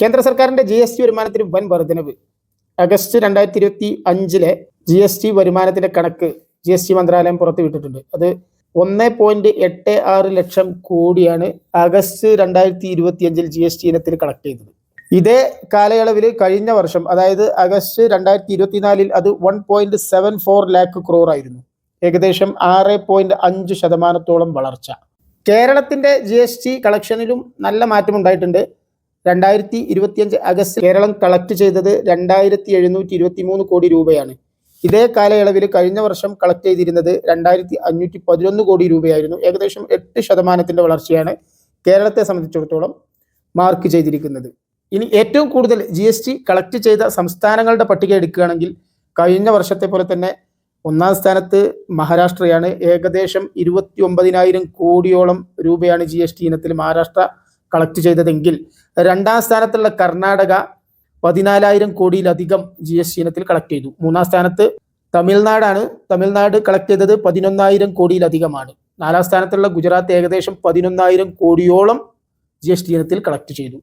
കേന്ദ്ര സർക്കാരിന്റെ G S T വരുമാനത്തിന് വൻ വർധനവ്. ആഗസ്റ്റ് രണ്ടായിരത്തി ഇരുപത്തി അഞ്ചിലെ ജി എസ് ടി വരുമാനത്തിന്റെ കണക്ക് ജി എസ് ടി മന്ത്രാലയം പുറത്തുവിട്ടിട്ടുണ്ട്. അത് ഒന്ന് പോയിന്റ് എട്ട് ആറ് ലക്ഷം കോടിയാണ് ആഗസ്റ്റ് രണ്ടായിരത്തി ഇരുപത്തി അഞ്ചിൽ ജി എസ് ടി ഇനത്തിൽ കളക്ട് ചെയ്തത്. ഇതേ കാലയളവിൽ കഴിഞ്ഞ വർഷം അതായത് ആഗസ്റ്റ് രണ്ടായിരത്തി ഇരുപത്തിനാലിൽ അത് one point seven four lakh crore ആയിരുന്നു. ഏകദേശം ആറ് പോയിന്റ് അഞ്ച് ശതമാനത്തോളം വളർച്ച. കേരളത്തിന്റെ ജി എസ് ടി കളക്ഷനിലും നല്ല മാറ്റം ഉണ്ടായിട്ടുണ്ട് രണ്ടായിരത്തി ഇരുപത്തിയഞ്ച് അഗസ്റ്റ് കേരളം കളക്ട് ചെയ്തത് രണ്ടായിരത്തി എഴുന്നൂറ്റി ഇരുപത്തി മൂന്ന് കോടി രൂപയാണ്. ഇതേ കാലയളവിൽ കഴിഞ്ഞ വർഷം കളക്ട് ചെയ്തിരുന്നത് രണ്ടായിരത്തി അഞ്ഞൂറ്റി പതിനൊന്ന് കോടി രൂപയായിരുന്നു. ഏകദേശം എട്ട് ശതമാനത്തിന്റെ വളർച്ചയാണ് കേരളത്തെ സംബന്ധിച്ചിടത്തോളം മാർക്ക് ചെയ്തിരിക്കുന്നത്. ഇനി ഏറ്റവും കൂടുതൽ ജി എസ് ടി കളക്ട് ചെയ്ത സംസ്ഥാനങ്ങളുടെ പട്ടിക എടുക്കുകയാണെങ്കിൽ കഴിഞ്ഞ വർഷത്തെ പോലെ തന്നെ ഒന്നാം സ്ഥാനത്ത് മഹാരാഷ്ട്രയാണ്. ഏകദേശം ഇരുപത്തി ഒമ്പതിനായിരം കോടിയോളം രൂപയാണ് ജി എസ് ടി ഇനത്തിൽ മഹാരാഷ്ട്ര കളക്ട് ചെയ്തതെങ്കിൽ രണ്ടാം സ്ഥാനത്തുള്ള കർണാടക പതിനാലായിരം കോടിയിലധികം ജി എസ് ടി ഇനത്തിൽ കളക്ട് ചെയ്തു. മൂന്നാം സ്ഥാനത്ത് തമിഴ്നാടാണ്. തമിഴ്നാട് കളക്ട് ചെയ്തത് പതിനൊന്നായിരം കോടിയിലധികമാണ്. നാലാം സ്ഥാനത്തുള്ള ഗുജറാത്ത് ഏകദേശം പതിനൊന്നായിരം കോടിയോളം ജി എസ് ടി ഇനത്തിൽ കളക്ട് ചെയ്തു.